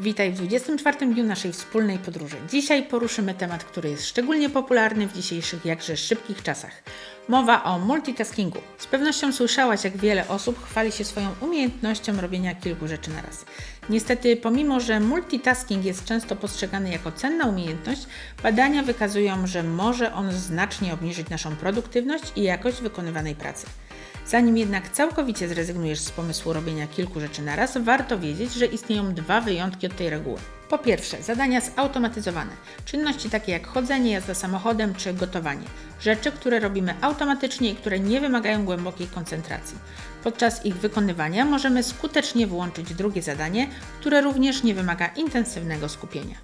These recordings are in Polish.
Witaj w 24 dniu naszej wspólnej podróży. Dzisiaj poruszymy temat, który jest szczególnie popularny w dzisiejszych jakże szybkich czasach. Mowa o multitaskingu. Z pewnością słyszałaś, jak wiele osób chwali się swoją umiejętnością robienia kilku rzeczy na raz. Niestety, pomimo że multitasking jest często postrzegany jako cenna umiejętność, badania wykazują, że może on znacznie obniżyć naszą produktywność i jakość wykonywanej pracy. Zanim jednak całkowicie zrezygnujesz z pomysłu robienia kilku rzeczy naraz, warto wiedzieć, że istnieją dwa wyjątki od tej reguły. Po pierwsze, zadania zautomatyzowane. Czynności takie jak chodzenie, jazda samochodem czy gotowanie. Rzeczy, które robimy automatycznie i które nie wymagają głębokiej koncentracji. Podczas ich wykonywania możemy skutecznie włączyć drugie zadanie, które również nie wymaga intensywnego skupienia.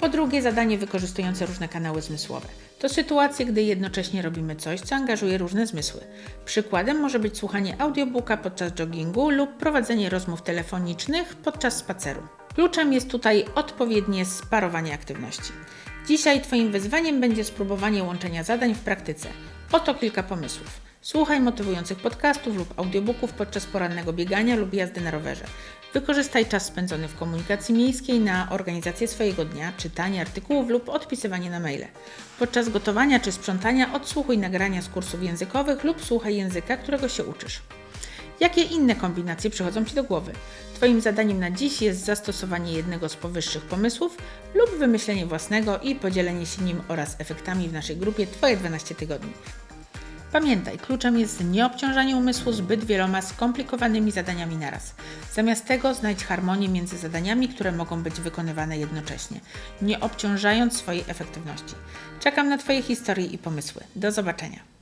Po drugie, zadanie wykorzystujące różne kanały zmysłowe. To sytuacje, gdy jednocześnie robimy coś, co angażuje różne zmysły. Przykładem może być słuchanie audiobooka podczas joggingu lub prowadzenie rozmów telefonicznych podczas spaceru. Kluczem jest tutaj odpowiednie sparowanie aktywności. Dzisiaj Twoim wyzwaniem będzie spróbowanie łączenia zadań w praktyce. Oto kilka pomysłów. Słuchaj motywujących podcastów lub audiobooków podczas porannego biegania lub jazdy na rowerze. Wykorzystaj czas spędzony w komunikacji miejskiej na organizację swojego dnia, czytanie artykułów lub odpisywanie na maile. Podczas gotowania czy sprzątania odsłuchuj nagrania z kursów językowych lub słuchaj języka, którego się uczysz. Jakie inne kombinacje przychodzą Ci do głowy? Twoim zadaniem na dziś jest zastosowanie jednego z powyższych pomysłów lub wymyślenie własnego i podzielenie się nim oraz efektami w naszej grupie Twoje 12 tygodni. Pamiętaj, kluczem jest nieobciążanie umysłu zbyt wieloma skomplikowanymi zadaniami naraz. Zamiast tego znajdź harmonię między zadaniami, które mogą być wykonywane jednocześnie, nie obciążając swojej efektywności. Czekam na Twoje historie i pomysły. Do zobaczenia.